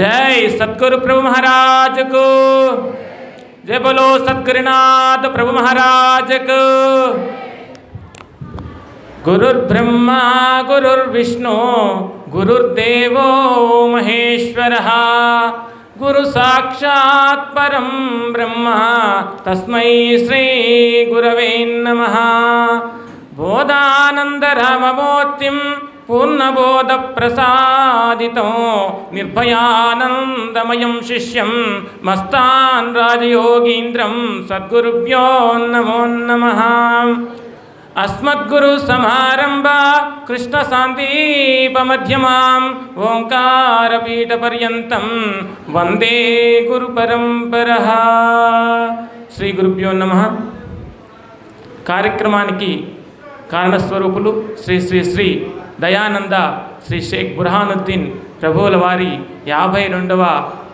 जय सतगुरु प्रभु महाराज को। जय बोलो सतगुरुनाथ प्रभु महाराज को। गुरुर्ब्रह्मा गुरुर्विष्णु गुरुर्देवो महेश्वरः। गुरु साक्षात् परं ब्रह्म, तस्मै श्री गुरवे नमः। बोधानन्दराममूर्तिं पूर्णबोधप्रसादितो निर्भयानन्दमयं शिष्यं मस्तान् राजयोगीन्द्रं सद्गुरुभ्यो नमो नमः अस्मद्गुरुसमारम्भा कृष्णशान्तिपमध्यमाम् ओङ्कारपीठपर्यन्तं वन्दे గురుపరంపరః శ్రీ గురుభ్యో నమ కార్యక్రమానికి కారణస్వరూపులు శ్రీ శ్రీ శ్రీ దయానంద శ్రీ షేక్ బుర్హానుద్దీన్ ప్రభువుల వారి యాభై రెండవ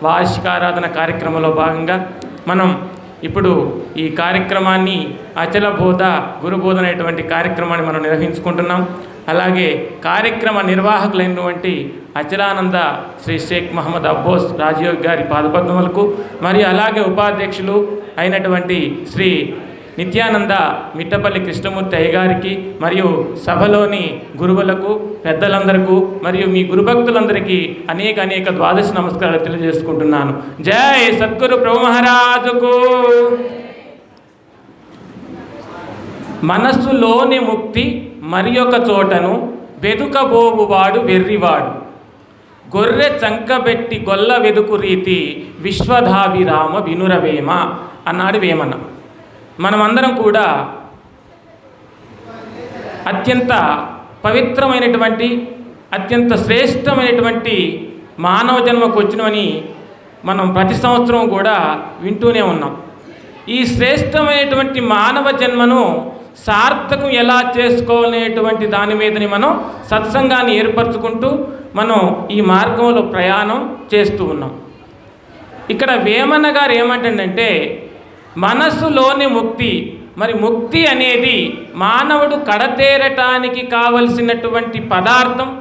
వార్షికారాధన కార్యక్రమంలో భాగంగా మనం ఇప్పుడు ఈ కార్యక్రమాన్ని అచల బోధ గురుబోధ అనేటువంటి కార్యక్రమాన్ని మనం నిర్వహించుకుంటున్నాం. అలాగే కార్యక్రమ నిర్వాహకులైనటువంటి అచలానంద శ్రీ షేక్ మహమ్మద్ అబ్బోస్ రాజయోగి గారి పాదపద్మములకు మరియు అలాగే ఉపాధ్యక్షులు అయినటువంటి శ్రీ నిత్యానంద మిట్టపల్లి కృష్ణమూర్తి అయ్యగారికి మరియు సభలోని గురువులకు పెద్దలందరకు మరియు మీ గురుభక్తులందరికీ అనేక అనేక ద్వాదశ నమస్కారాలు తెలియజేసుకుంటున్నాను. జై సద్గురు ప్రభు మహారాజుకు. మనస్సులోని ముక్తి మరి ఒక చోటను వెదుకబోవువాడు వెర్రివాడు. గొర్రె చంకబెట్టి గొల్ల వెదుకు రీతి విశ్వధాభిరామ వినురవేమ అన్నాడు వేమన మనమందరం కూడా అత్యంత పవిత్రమైనటువంటి అత్యంత శ్రేష్టమైనటువంటి మానవ జన్మకు వచ్చినవని మనం ప్రతి సంవత్సరం కూడా వింటూనే ఉన్నాం. ఈ శ్రేష్టమైనటువంటి మానవ జన్మను సార్థకం ఎలా చేసుకోవాలనేటువంటి దాని మీదని మనం సత్సంగాన్ని ఏర్పరచుకుంటూ మనం ఈ మార్గంలో ప్రయాణం చేస్తూ ఉన్నాం. ఇక్కడ వేమన్న గారు ఏమంటుందంటే మనస్సులోని ముక్తి. మరి ముక్తి అనేది మానవుడు కడతేరటానికి కావలసినటువంటి పదార్థం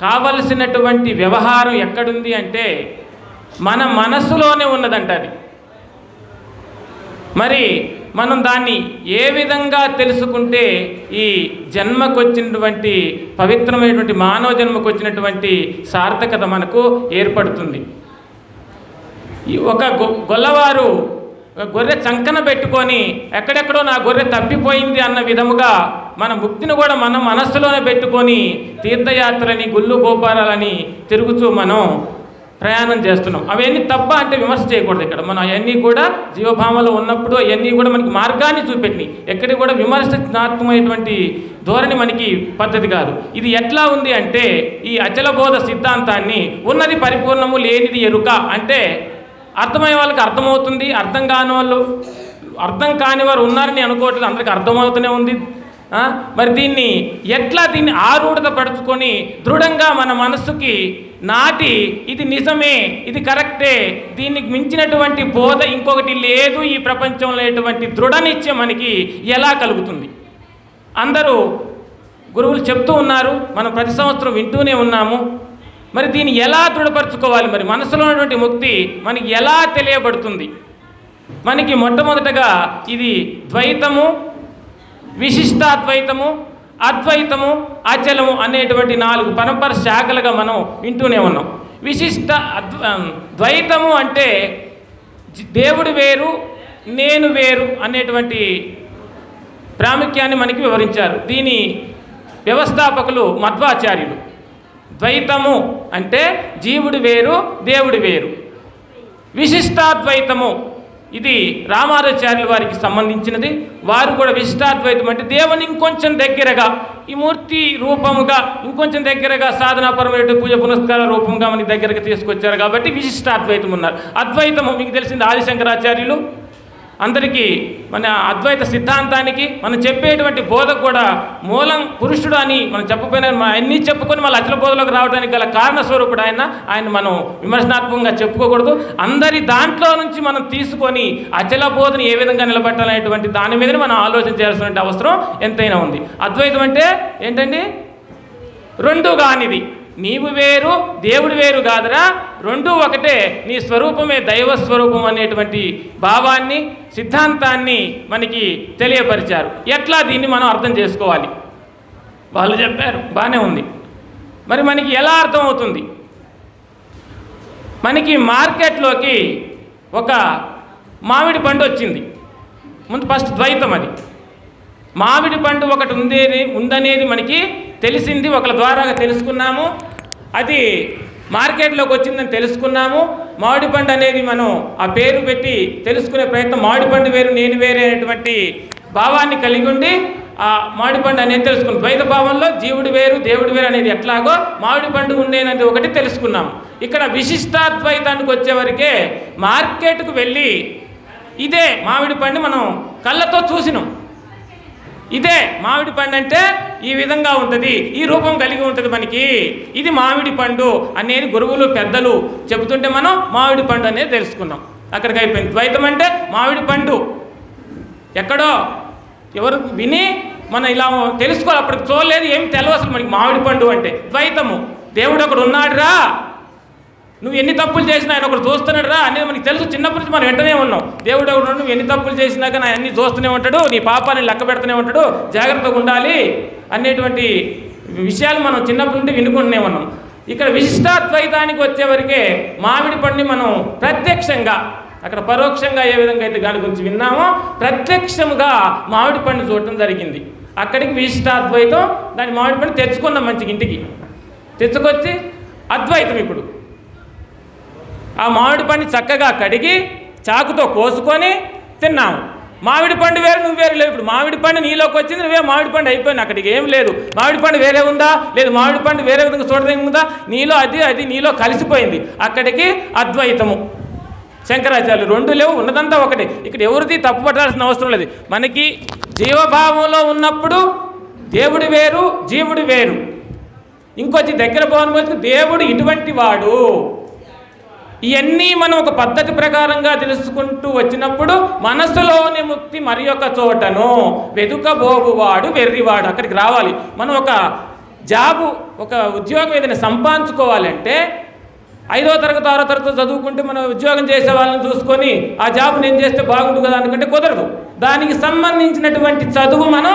కావలసినటువంటి వ్యవహారం ఎక్కడుంది అంటే మన మనస్సులోనే ఉన్నదంట అది. మరి మనం దాన్ని ఏ విధంగా తెలుసుకుంటే ఈ జన్మకొచ్చినటువంటి పవిత్రమైనటువంటి మానవ జన్మకు వచ్చినటువంటి సార్థకత మనకు ఏర్పడుతుంది. ఈ ఒక గొ- గొల్లవారు గొర్రె చంకన పెట్టుకొని ఎక్కడెక్కడో నా గొర్రె తప్పిపోయింది అన్న విధముగా మన ముక్తిని కూడా మనం మనస్సులోనే పెట్టుకొని తీర్థయాత్రలని గుళ్ళు గోపాలని తిరుగుతూ మనం ప్రయాణం చేస్తున్నాం. అవన్నీ తప్ప అంటే విమర్శ చేయకూడదు ఇక్కడ. మనం అవన్నీ కూడా జీవభామలో ఉన్నప్పుడు అవన్నీ కూడా మనకి మార్గాన్ని చూపెట్టినాయి. ఎక్కడికి కూడా విమర్శనాత్మకమైనటువంటి ధోరణి మనకి పద్ధతి కాదు. ఇది ఎట్లా ఉంది అంటే ఈ అచలబోధ సిద్ధాంతాన్ని ఉన్నది పరిపూర్ణము లేనిది ఎరుక అంటే అర్థమయ్యే వాళ్ళకి అర్థమవుతుంది. అర్థం కాని వాళ్ళు అర్థం కాని వారు ఉన్నారని అనుకోవట్లేదు. అందరికి అర్థమవుతూనే ఉంది. మరి దీన్ని ఎట్లా దీన్ని ఆరూఢత పడుచుకొని దృఢంగా మన మనస్సుకి నాటి ఇది నిజమే ఇది కరెక్టే దీనికి మించినటువంటి బోధ ఇంకొకటి లేదు ఈ ప్రపంచంలో ఎటువంటి దృఢ నిత్యం మనకి ఎలా కలుగుతుంది? అందరూ గురువులు చెప్తూ ఉన్నారు. మనం ప్రతి సంవత్సరం వింటూనే ఉన్నాము. మరి దీన్ని ఎలా దృఢపరచుకోవాలి? మరి మనసులో ఉన్నటువంటి ముక్తి మనకి ఎలా తెలియబడుతుంది? మనకి మొట్టమొదటగా ఇది ద్వైతము విశిష్టాద్వైతము అద్వైతము అచలము అనేటువంటి నాలుగు పరంపర శాఖలుగా మనం వింటూనే ఉన్నాం. విశిష్ట అద్వ ద్వైతము అంటే దేవుడు వేరు నేను వేరు అనేటువంటి ప్రాముఖ్యాన్ని మనకి వివరించారు. దీని వ్యవస్థాపకులు మధ్వాచార్యులు. ద్వైతము అంటే జీవుడు వేరు దేవుడు వేరు. విశిష్టాద్వైతము ఇది రామానుచార్యుల వారికి సంబంధించినది. వారు కూడా విశిష్టాద్వైతం అంటే దేవుని ఇంకొంచెం దగ్గరగా ఈ మూర్తి రూపముగా ఇంకొంచెం దగ్గరగా సాధనాపరమైన పూజ పునస్కార రూపంగా మనకి దగ్గరకు తీసుకొచ్చారు కాబట్టి విశిష్టాద్వైతం ఉన్నారు అద్వైతము మీకు తెలిసింది ఆదిశంకరాచార్యులు అందరికీ మన అద్వైత సిద్ధాంతానికి మనం చెప్పేటువంటి బోధ కూడా మూలం పురుషుడు అని మనం చెప్పకపోయినా అన్నీ చెప్పుకొని మళ్ళీ అచల బోధలోకి రావడానికి గల కారణ స్వరూపుడు ఆయన. ఆయన మనం విమర్శనాత్మకంగా చెప్పుకోకూడదు. అందరి దాంట్లో నుంచి మనం తీసుకొని అచల బోధను ఏ విధంగా నిలబెట్టాలనేటువంటి దాని మీద మనం ఆలోచన చేయాల్సిన అవసరం ఎంతైనా ఉంది. అద్వైతం అంటే ఏంటండి? రెండు కానిది. నీవు వేరు దేవుడు వేరు కాదురా. రెండూ ఒకటే నీ స్వరూపమే దైవ స్వరూపం అనేటువంటి భావాన్ని సిద్ధాంతాన్ని మనకి తెలియపరిచారు. ఎట్లా దీన్ని మనం అర్థం చేసుకోవాలి? వాళ్ళు చెప్పారు బాగానే ఉంది. మరి మనకి ఎలా అర్థమవుతుంది? మనకి మార్కెట్లోకి ఒక మామిడి పండు వచ్చింది. ముందు ఫస్ట్ ద్వైతం అది. మామిడి పండు ఒకటి ఉందేది ఉందనేది మనకి తెలిసింది ఒకళ్ళ ద్వారా తెలుసుకున్నాము. అది మార్కెట్లోకి వచ్చిందని తెలుసుకున్నాము. మామిడి పండు అనేది మనం ఆ పేరు పెట్టి తెలుసుకునే ప్రయత్నం మామిడి పండు వేరు నేను వేరే అనేటువంటి భావాన్ని కలిగి ఉండి ఆ మామిడి పండు అనేది తెలుసుకున్నాం. ద్వైత భావంలో జీవుడు వేరు దేవుడు వేరు అనేది ఎట్లాగో మామిడి పండు ఉండేనది ఒకటి తెలుసుకున్నాం. ఇక్కడ విశిష్టాద్వైతానికి వచ్చేవరకే మార్కెట్కు వెళ్ళి ఇదే మామిడి పండు మనం కళ్ళతో చూసినాం. ఇదే మామిడి పండు అంటే ఈ విధంగా ఉంటుంది ఈ రూపం కలిగి ఉంటుంది మనకి. ఇది మామిడి పండు అనేది గురువులు పెద్దలు చెబుతుంటే మనం మామిడి పండు అనేది తెలుసుకున్నాం. అక్కడికి అయిపోయింది. ద్వైతం అంటే మామిడి పండు. ఎక్కడో ఎవరు విని మనం ఇలా తెలుసుకోవాలి. అప్పటికి చూడలేదు ఏం తెలవసలు మనకి మామిడి పండు అంటే. ద్వైతము. దేవుడు ఒకడు ఉన్నాడురా. నువ్వు ఎన్ని తప్పులు చేసినా ఆయన ఒకటి చూస్తున్నాడు రా అనేది మనకి తెలుసు. చిన్నప్పటి నుంచి మనం వెంటనే ఉన్నాం. దేవుడు ఎవరు నువ్వు ఎన్ని తప్పులు చేసినా కానీ అన్ని చూస్తూనే ఉంటాడు. నీ పాపాన్ని లెక్క పెడుతూనే ఉంటాడు. జాగ్రత్తగా ఉండాలి అనేటువంటి విషయాలు మనం చిన్నప్పటి నుండి వినుకుంటూనే ఉన్నాం. ఇక్కడ విశిష్టాద్వైతానికి వచ్చేవరకే మామిడి పండుని మనం ప్రత్యక్షంగా అక్కడ పరోక్షంగా ఏ విధంగా అయితే దాని గురించి విన్నామో ప్రత్యక్షముగా మామిడి పండు చూడటం జరిగింది. అక్కడికి విశిష్టాద్వైతం దాని మామిడి పండు తెచ్చుకున్నాం మంచి ఇంటికి. తెచ్చుకొచ్చి అద్వైతం ఇప్పుడు. ఆ మామిడి పండు చక్కగా కడిగి చాకుతో కోసుకొని తిన్నాము. మామిడి పండు వేరు నువ్వు వేరు లేవు. ఇప్పుడు మామిడి పండు నీలోకి వచ్చింది నువ్వే మామిడి పండు అయిపోయింది అక్కడికి ఏం లేదు. మామిడి పండు వేరే ఉందా? లేదు. మామిడి పండు వేరే విధంగా చూడడం ఉందా? నీలో అది అది నీలో కలిసిపోయింది. అక్కడికి అద్వైతము. శంకరాచార్యులు రెండు లేవు ఉన్నదంతా ఒకటి. ఇక్కడ ఎవరిది తప్పు పట్టాల్సిన అవసరం లేదు. మనకి జీవభావంలో ఉన్నప్పుడు దేవుడు వేరు జీవుడు వేరు. ఇంకొచ్చి దగ్గర పోవడానికి దేవుడు ఇటువంటి వాడు. ఇవన్నీ మనం ఒక పద్ధతి ప్రకారంగా తెలుసుకుంటూ వచ్చినప్పుడు మనసులోని ముక్తి మరి ఒక చోటను వెదుకబోగువాడు వెర్రివాడు అక్కడికి రావాలి. మనం ఒక జాబు ఒక ఉద్యోగం ఏదైనా సంపాదించుకోవాలంటే ఐదో తరగతి ఆరో తరగతి చదువుకుంటే మనం ఉద్యోగం చేసే వాళ్ళని చూసుకొని ఆ జాబ్ నేను చేస్తే బాగుంటుంది కదా అనుకుంటే కుదరదు. దానికి సంబంధించినటువంటి చదువు మనం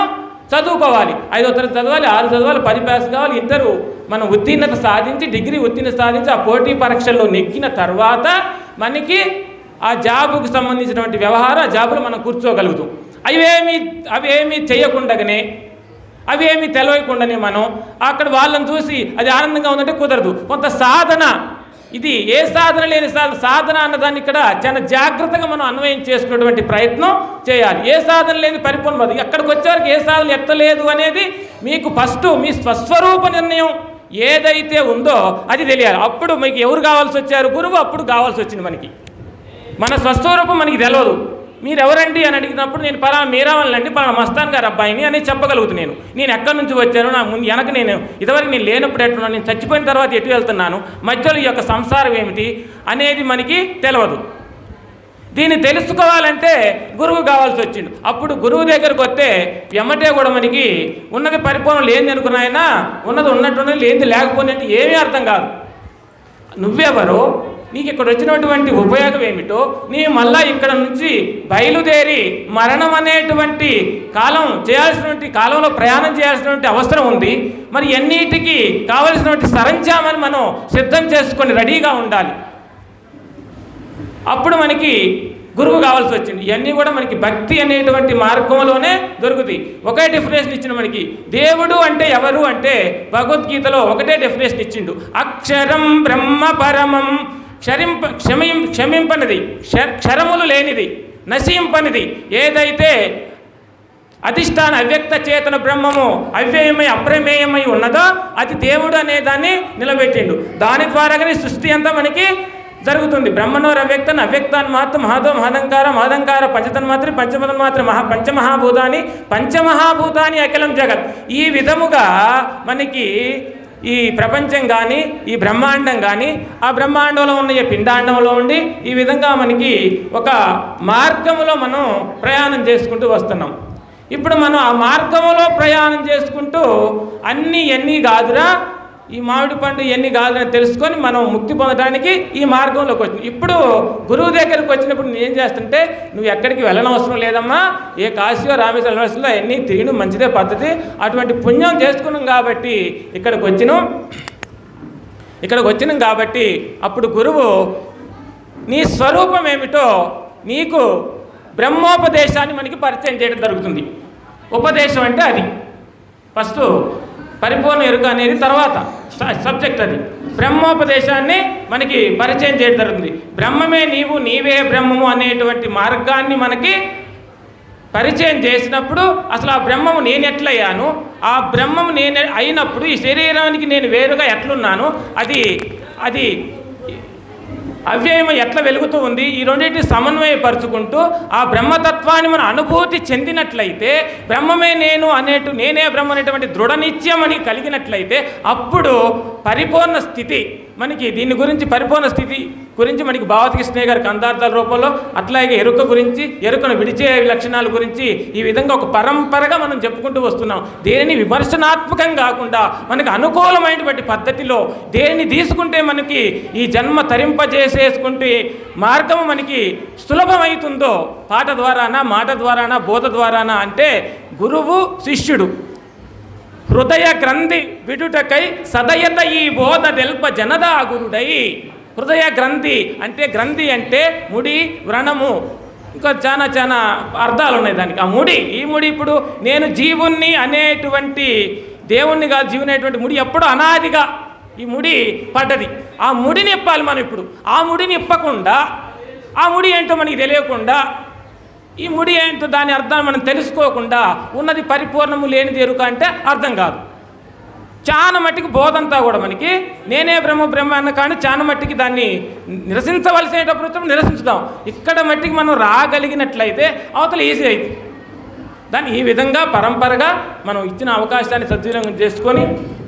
చదువుకోవాలి. ఐదో తరగతి చదవాలి ఆరు చదవాలి పది పాస్ కావాలి. ఇద్దరు మనం ఉత్తీర్ణత సాధించి డిగ్రీ ఉత్తీర్ణత సాధించి ఆ పోటీ పరీక్షల్లో నెగ్గిన తర్వాత మనకి ఆ జాబుకు సంబంధించినటువంటి వ్యవహారం ఆ జాబులో మనం కూర్చోగలుగుతాం. అవేమి అవేమి చేయకుండానే అవేమి తెలియకుండానే మనం అక్కడ వాళ్ళని చూసి అది ఆనందంగా ఉందంటే కుదరదు. కొంత సాధన ఇది ఏ సాధన లేని సాధన? సాధన అన్నదాన్ని ఇక్కడ చాలా జాగ్రత్తగా మనం అన్వయం చేసుకునేటువంటి ప్రయత్నం చేయాలి. ఏ సాధన లేని పరిపూర్ణ అక్కడికి ఎక్కడికి వచ్చేవరకు ఏ సాధన ఎత్తలేదు అనేది మీకు ఫస్ట్ మీ స్వస్వరూప నిర్ణయం ఏదైతే ఉందో అది తెలియాలి. అప్పుడు మీకు ఎవరు కావాల్సి వచ్చారు? గురువు అప్పుడు కావాల్సి వచ్చింది మనకి. మన స్వస్వరూపం మనకి తెలియదు మీరెవరండి అని అడిగినప్పుడు నేను పలా మీరావాలండి పలా మస్తాన్ గారు అబ్బాయిని అని చెప్పగలుగుతాను నేను. నేను ఎక్కడి నుంచి వచ్చాను నా ముందు వెనక నేను ఇదివరకు నేను లేనప్పుడు ఎట్టున్నాను నేను చచ్చిపోయిన తర్వాత ఎటు వెళ్తున్నాను మధ్యలో ఈ యొక్క సంసారం ఏమిటి అనేది మనకి తెలియదు దీన్ని తెలుసుకోవాలంటే గురువు కావాల్సి వచ్చిండు. అప్పుడు గురువు దగ్గరకు వస్తే ఎమ్మటే కూడా మనకి ఉన్నది పరిపూర్ణ లేని అనుకున్నాయన ఉన్నది ఉన్నట్టున్నది లేనిది లేకపోయినట్టు ఏమీ అర్థం కాదు. నువ్వెవరో నీకు ఇక్కడ వచ్చినటువంటి ఉపయోగం ఏమిటో నీ మళ్ళా ఇక్కడ నుంచి బయలుదేరి మరణం అనేటువంటి కాలం చేయాల్సినటువంటి కాలంలో ప్రయాణం చేయాల్సినటువంటి అవసరం ఉంది. మరి ఎన్నిటికి కావలసినటువంటి సరంజామని మనం సిద్ధం చేసుకొని రెడీగా ఉండాలి. అప్పుడు మనకి గురువు కావాల్సి వచ్చింది. ఇవన్నీ కూడా మనకి భక్తి అనేటువంటి మార్గంలోనే దొరుకుతాయి. ఒకే డెఫినేషన్ ఇచ్చిన మనకి. దేవుడు అంటే ఎవరు అంటే భగవద్గీతలో ఒకటే డెఫినేషన్ ఇచ్చిండు. అక్షరం బ్రహ్మ పరమం క్షరింప క్షమిం క్షమింపనిది. క్షరములు లేనిది. నశింపనిది. ఏదైతే అధిష్టాన అవ్యక్త చేతన బ్రహ్మము అవ్యయమై అప్రమేయమై ఉన్నదో అది దేవుడు అనే దాన్ని నిలబెట్టిండు. దాని ద్వారాగానే సృష్టి అంతా మనకి జరుగుతుంది. బ్రహ్మనోర అవ్యక్తన్ అవ్యక్తాన్ని మాత్రం మహాదో మహదంకార మహదంకార పంచతన్ మాత్రం పంచమతన్ మాత్రం మహా పంచమహాభూతాన్ని పంచమహాభూతాని అఖిలం జగత్. ఈ విధముగా మనకి ఈ ప్రపంచం కానీ ఈ బ్రహ్మాండం కానీ ఆ బ్రహ్మాండంలో ఉన్న ఈ పిండాండంలో ఉండి ఈ విధంగా మనకి ఒక మార్గములో మనం ప్రయాణం చేసుకుంటూ వస్తున్నాం. ఇప్పుడు మనం ఆ మార్గంలో ప్రయాణం చేసుకుంటూ అన్నీ ఎన్ని కాదురా ఈ మామిడి పండు ఎన్ని కాదని తెలుసుకొని మనం ముక్తి పొందడానికి ఈ మార్గంలోకి వచ్చింది. ఇప్పుడు గురువు దగ్గరికి వచ్చినప్పుడు నేను ఏం చేస్తుంటే నువ్వు ఎక్కడికి వెళ్ళనవసరం లేదమ్మా. ఏ కాశీయో రామేశ్వర వెళ్ళవలసిన ఎన్ని తిరిగిన మంచిదే పద్ధతి. అటువంటి పుణ్యం చేసుకున్నాం కాబట్టి ఇక్కడికి వచ్చినాం ఇక్కడికి వచ్చినాం కాబట్టి అప్పుడు గురువు నీ స్వరూపం ఏమిటో నీకు బ్రహ్మోపదేశాన్ని మనకి పరిచయం చేయడం జరుగుతుంది. ఉపదేశం అంటే అది. ఫస్ట్ పరిపూర్ణ ఎరుక అనేది తర్వాత సబ్జెక్ట్ అది. బ్రహ్మోపదేశాన్ని మనకి పరిచయం చేయడం జరుగుతుంది. బ్రహ్మమే నీవు నీవే బ్రహ్మము అనేటువంటి మార్గాన్ని మనకి పరిచయం చేసినప్పుడు అసలు ఆ బ్రహ్మము నేను ఎట్లయ్యాను? ఆ బ్రహ్మము నేను అయినప్పుడు ఈ శరీరానికి నేను వేరుగా ఎట్లున్నాను? అది అది అవ్యయము ఎట్లా వెలుగుతూ ఉంది? ఈ రెండింటిని సమన్వయపరుచుకుంటూ ఆ బ్రహ్మతత్వాన్ని మన అనుభూతి చెందినట్లయితే బ్రహ్మమే నేను అనేటు నేనే బ్రహ్మ అనేటువంటి దృఢ నిత్యం అని కలిగినట్లయితే అప్పుడు పరిపూర్ణ స్థితి మనకి దీని గురించి పరిపూర్ణ స్థితి గురించి మనకి భావతకృష్ణయ్య గారి కందార్థాల రూపంలో అట్లాగే ఎరుక గురించి ఎరుకను విడిచే లక్షణాల గురించి ఈ విధంగా ఒక పరంపరగా మనం చెప్పుకుంటూ వస్తున్నాం. దేనిని విమర్శనాత్మకం కాకుండా మనకు అనుకూలమైనటువంటి పద్ధతిలో దేనిని తీసుకుంటే మనకి ఈ జన్మ తరింపజేసేసుకుంటే మార్గం మనకి సులభమవుతుందో పాట ద్వారానా మాట ద్వారానా బోధ ద్వారానా అంటే గురువు శిష్యుడు. హృదయ గ్రంథి విడుటకై సదయత ఈ బోధ తెల్ప జనదాగురుడై హృదయ గ్రంథి అంటే గ్రంథి అంటే ముడి వ్రణము. ఇంకా చాలా చాలా అర్థాలు ఉన్నాయి దానికి. ఆ ముడి ఈ ముడి ఇప్పుడు నేను జీవుణ్ణి అనేటువంటి దేవుణ్ణి కాదు జీవునేటువంటి ముడి ఎప్పుడూ అనాదిగా ఈ ముడి పడ్డది. ఆ ముడిని ఇప్పాలి మనం ఇప్పుడు. ఆ ముడిని ఇప్పకుండా ఆ ముడి ఏంటో మనకి తెలియకుండా ఈ ముడి ఏంటో దాని అర్థం మనం తెలుసుకోకుండా ఉన్నది పరిపూర్ణము లేనిది ఎరుక అంటే అర్థం కాదు. చాలా మట్టికి బోధంతా కూడా మనకి నేనే బ్రహ్మ బ్రహ్మ అన్న కానీ చాలా మట్టికి దాన్ని నిరసించవలసినప్పుడు నిరసించుదాం. ఇక్కడ మట్టికి మనం రాగలిగినట్లయితే అవతల ఈజీ అవుతుంది దాన్ని ఈ విధంగా పరంపరగా మనం ఇచ్చిన అవకాశాన్ని సద్వినియోగం చేసుకొని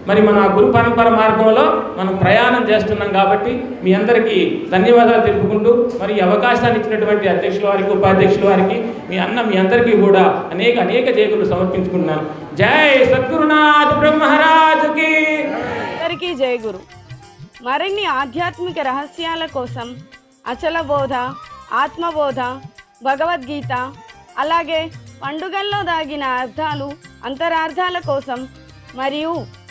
మరి మన గురు పరంపర మార్గంలో మనం ప్రయాణం చేస్తున్నాం కాబట్టి మీ అందరికీ ధన్యవాదాలు తెలుపుకుంటూ మరి అవకాశాన్ని ఇచ్చినటువంటి అధ్యక్షుల వారికి ఉపాధ్యక్షుల వారికి మీ అన్న మీ అందరికీ కూడా అనేక అనేక జయకులు సమర్పించుకుంటున్నాను. జై సద్గురునాథ్ బ్రహ్మరాజుకి అందరికీ జయ గురు. మరిన్ని ఆధ్యాత్మిక రహస్యాల కోసం అచల బోధ ఆత్మబోధ భగవద్గీత అలాగే పండుగల్లో దాగిన అర్థాలు అంతరార్థాల కోసం మరియు